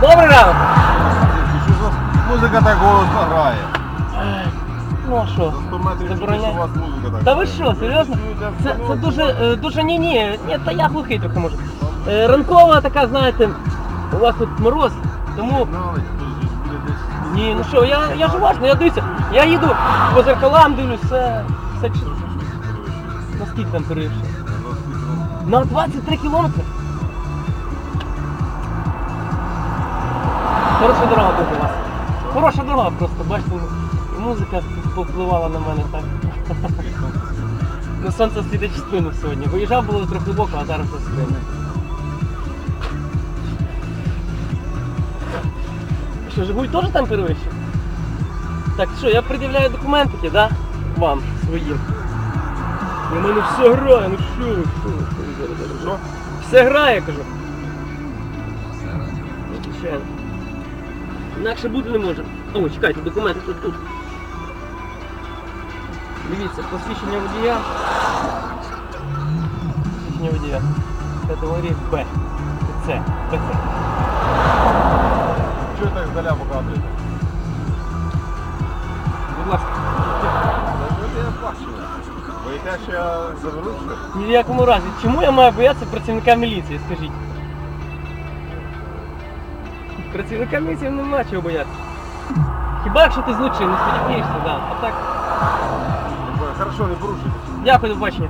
Добрий ранок! Музика так голосно грає? Ну а що? 100 метрів Забороняє? у вас музика так. Та ви що, серйозно? Це, це дуже, е, дуже ні, ні, ні, та я глухий трохи може. Е, Ранкова така, знаєте, у вас тут мороз, тому. Знали, хто ж буде десь. Ні, ну що, я, я ж уважно, я дивлюся, я їду по зеркалам, дивлюсь, все, все чисто. Наскільки там перевищено? На 23 кілометри. Хороша дорога буде у вас. Хороша дорога просто, бачите, і музика повпливала на мене так. Ну, сонце світить в спину сьогодні. Виїжджав було трохи боку, а зараз за спину. Що, Жигуль теж там перевищив? Так, що, я пред'являю документики, да? Вам, своїм. У мене все грає, ну що ви, що ви, що ви, Що? все грає, кажу. Звичайно. Інакше бути не може. О, чекайте, документи тут тут. Дивіться, посвідчення водія. Посвідчення водія. Категорії Б. Це. ПЦ. Чого так здаля показуєте? Будь ласка. Боїте, що я заберу? Ні в якому разі. Чому я маю боятися працівника міліції, скажіть? Працівника міліції нема чого боятися. Хіба якщо ти злочинець, не боїшся, да. А так, Хорошо, не порушуйте. дякую, до побачення.